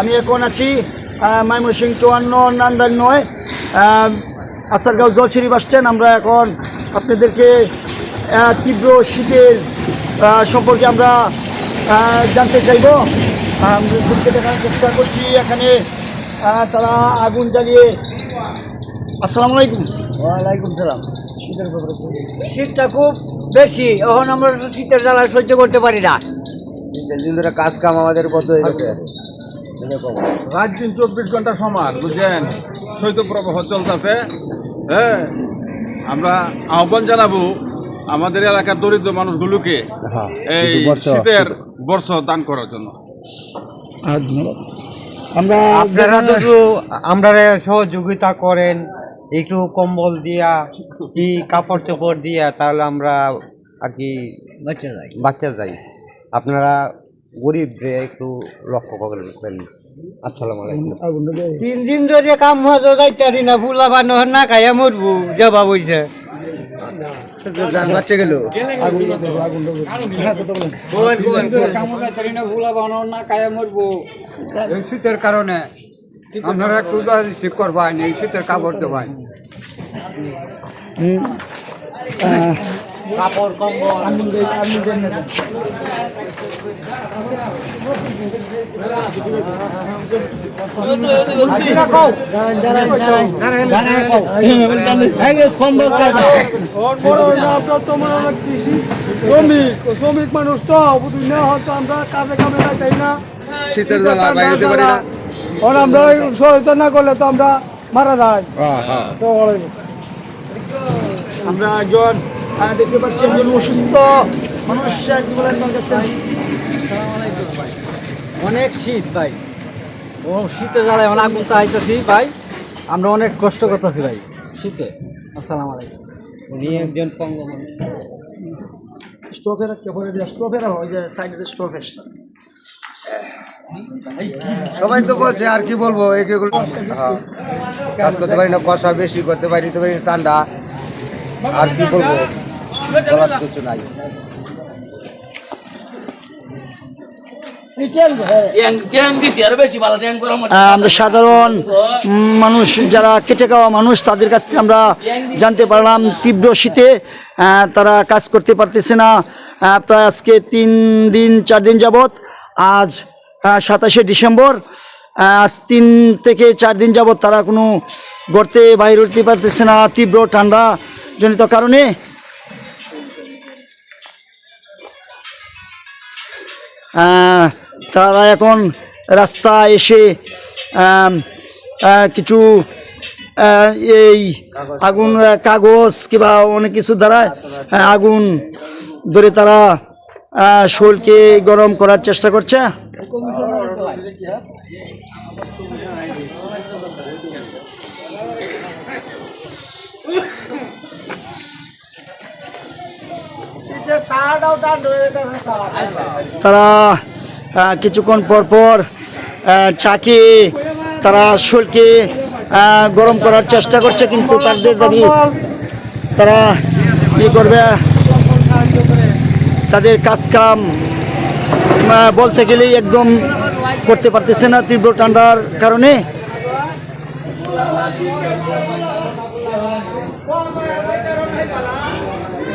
আমি এখন আছি আহ, ময়মনসিং চুয়ান্ন নান্দান নয়। আসারগাঁও জলছিরি বাস স্ট্যান্ড। আমরা এখন আপনাদেরকে তীব্র শীতের সম্পর্কে আমরা জানতে চাইব। ঘুরতে দেখার চেষ্টা করছি এখানে। তারা আগুন জ্বালিয়ে আসসালামু আলাইকুম। ওয়ালাইকুম সালাম। শীতের শীতটা খুব বেশি। এখন আমরা শীতের জ্বালা সহ্য করতে পারি না। ধরে কাজ কাম আমাদের বন্ধ হয়ে গেছে। এরকম। রাত দিন চব্বিশ ঘণ্টা সমান বুঝছেন? শৈত্যপ্রবাহ চলতেছে হ্যাঁ? আমরা আহ্বান জানাব আমাদের এলাকার দরিদ্র মানুষগুলোকে হ্যাঁ, এই শীতের বর্ষ দান করার জন্য। আমরা আপনারা যদি আমরা সহযোগিতা করেন একটু কম্বল দিয়া কি কাপড় চোপড় দিয়া তাহলে আমরা আর কি বাচ্চা যাই। বাচ্চা যাই। আপনারা গরিব একটু লক্ষ্য করবেন আসসালামু আলাইকুম। তিন দিন ধরে কাম হওয়া যাইতারি না ফুলা বানো না খাইয়া মরবো যাবা এই শীতের কারণে আপনারা একটু ঠিক করবেন এই শীতের কাপড় দেবেন কাপড় কম্বল। আগুন দেয় আগুন শ্রমিক মানুষ তো বুঝি না হয়তো আমরা কাজে কামে না শীতের জ্বালা বাইরে যেতে পারি না। আর আমরা সহায়তা না করলে তো আমরা মারা যাই। হ্যাঁ আমরা একজন দেখতে পাচ্ছি একজন অসুস্থ মানুষ একটু। অনেক শীত ভাই। ও শীতে জ্বালায় অনেক আগুন চাইতেছি ভাই। আমরা অনেক কষ্ট করতেছি ভাই শীতে। আসসালামু আলাইকুম। উনি একজন পঙ্গ মানুষ স্ট্রোকের কেবলে দিয়ে স্ট্রোকের হয় যে সাইডে স্ট্রোকের সবাই তো বলছে আর কি বলব এগুলো হ্যাঁ। কাজ করতে পারি না কষা বেশি করতে পারি তো পারি না ঠান্ডা। আর কি বলব? বলার কিছু নাই। আমরা সাধারণ মানুষ যারা কেটে খাওয়া মানুষ তাদের কাছ থেকে আমরা জানতে পারলাম তীব্র শীতে তারা কাজ করতে পারতেছে না। প্রায় আজকে তিন দিন চার দিন যাবৎ আজ সাতাশে ডিসেম্বর আজ তিন থেকে চার দিন যাবৎ তারা কোনো গর্তে বাইরে উঠতে পারতেছে না তীব্র ঠান্ডা জনিত কারণে। তারা এখন রাস্তা এসে কিছু এই আগুন, কাগজ কিংবা অনেক কিছু দ্বারা আগুন ধরে তারা শরীরকে গরম করার চেষ্টা করছে। তারা কিছুক্ষণ পর পর আহ, চাকে তারা আহ, গরম করার চেষ্টা করছে কিন্তু তাদের দাবি তারা কী করবে? তাদের কাজ কাম বলতে গেলেই একদম করতে পারতেছে না তীব্র ঠান্ডার কারণে।